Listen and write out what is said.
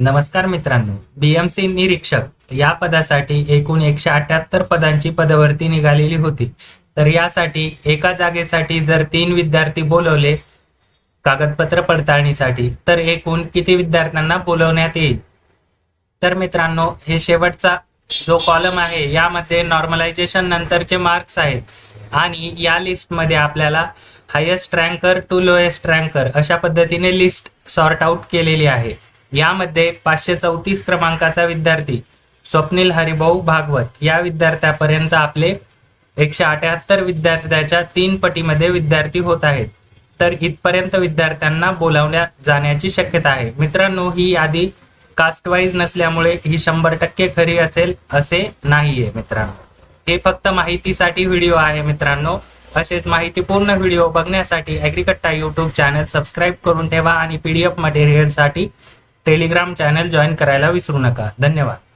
नमस्कार मित्रांनो बीएमसी निरीक्षक या पदासाठी एकूण एकशे अठ्याहत्तर पदांची पदवर्ती निघालेली होती. तर यासाठी एका जागेसाठी जर तीन विद्यार्थी बोलवले कागदपत्र पडताळणीसाठी तर एकूण किती विद्यार्थ्यांना बोलवण्यात येईल? तर मित्रांनो हे शेवटचा जो कॉलम आहे यामध्ये नॉर्मलायझेशन नंतरचे मार्क्स आहेत. आणि या लिस्टमध्ये आपल्याला highest ranker to lowest ranker अशा पद्धतीने लिस्ट सॉर्ट आउट केलेली आहे. यामध्ये पाचशे चौतीस क्रमांकाचा विद्यार्थी स्वप्नील हरिभाऊ भागवत. या विद्यार्थ्यापर्यंत आपले एकशे अठ्याहत्तर विद्यार्थ्याच्या तीन पटीमध्ये विद्यार्थी होत आहेत. तर इथपर्यंत विद्यार्थ्यांना बोलावल्या जाण्याची शक्यता आहे. मित्रांनो ही यादी कास्ट वाईज नसल्यामुळे ही शंभर टक्के खरी असेल असे नाहीये मित्रांनो. हे फक्त माहितीसाठी व्हिडिओ आहे मित्रांनो. असेच माहितीपूर्ण व्हिडिओ बघण्यासाठी ॲग्रिकट्टा यूट्यूब चॅनल सबस्क्राईब करून ठेवा आणि पीडीएफ मटेरियलसाठी टेलिग्राम चॅनल जॉईन करायला विसरू नका. धन्यवाद.